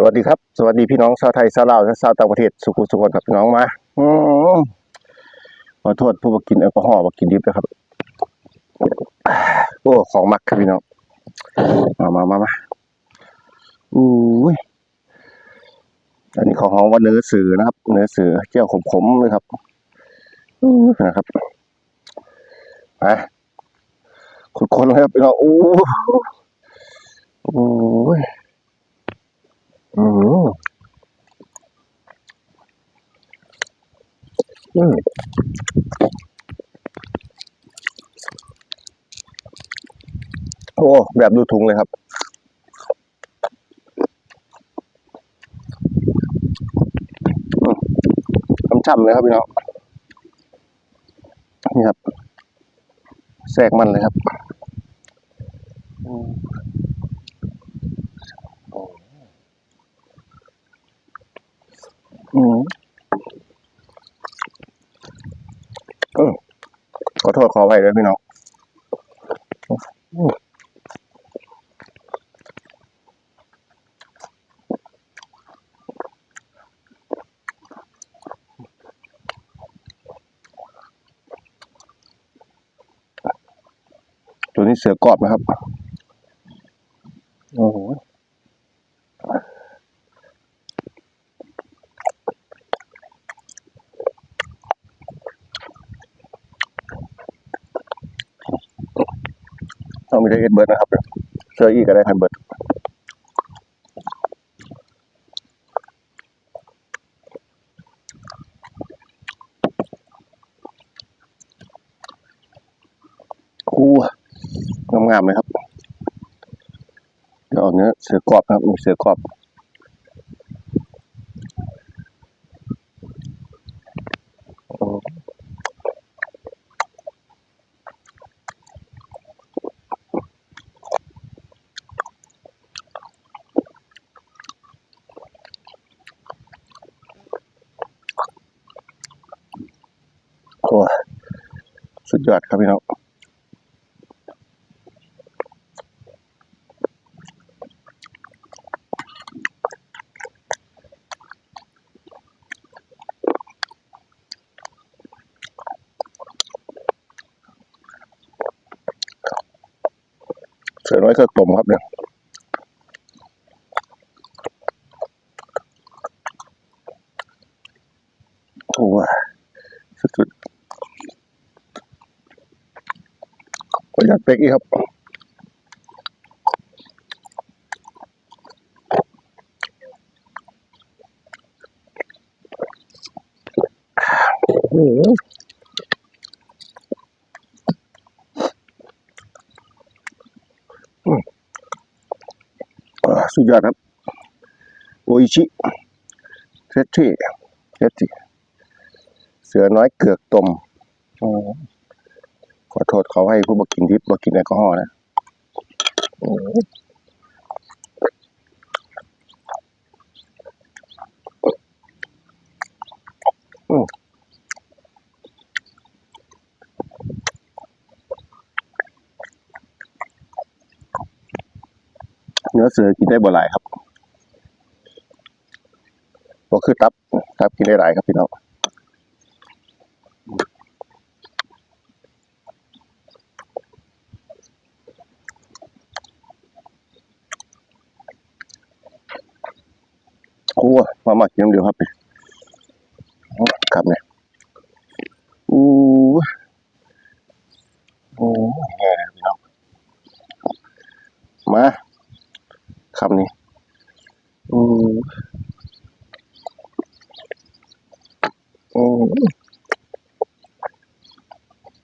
สวัสดีครับ สวัสดีพี่น้องชาวไทยชาวลาวและชาวต่างประเทศสุขุมสุขนครับพี่น้องมาอืมขอโทษผู้บ่กินแอลกอฮอล์บ่กินดิบนะครับโอ้ของมักครับพี่น้องมามามามาอู้ยอันนี้ของหอมว่าเนื้อเสือนะครับ เนื้อเสือเจียวขมๆเลยครับอู้ยนะครับไปคนๆเลยครับพี่น้องอู้โอ้ย อืมอืมโอ้ แบบดูถุงเลยครับอืมช่ำๆเลยครับพี่น้อง นี่ครับแทรกมันเลยครับอืมโอ้ อืมขอโทษขออภัยด้วยพี่น้องตัวนี้เสือกรอบนะครับ โอ้โห ต้องมีได้เอ็ดเบิร์ดนะครับเสื้ออีกก็ได้คันเบิร์ดคู่งามๆเลยครับเดี๋ยวเอาเนื้อเสือกรอบครับมีเสือกรอบ ดยอดครับพี่น้องเสือน้อยก็ต้มครับเนี่ยโอ้สุดๆ ประหยัดเป๊กอีกครับโอ้โหสุดยอดครับ โออิชิเซตที่เซตที่เสือน้อยเกือกต้มโอ้ ขอโทษเขาให้ผู้บ่กินดิบบ่กินแอลกอฮอล์นะเนื้อเสือกินได้บ่หลายครับก็คือตับ ตับกินได้หลายครับพี่น้อง โอ้มามากินน้ำเดียวครับนี่ครับเนี่ยอู้โอ้แง่พี่น้องมาคำนี้อู้โอ้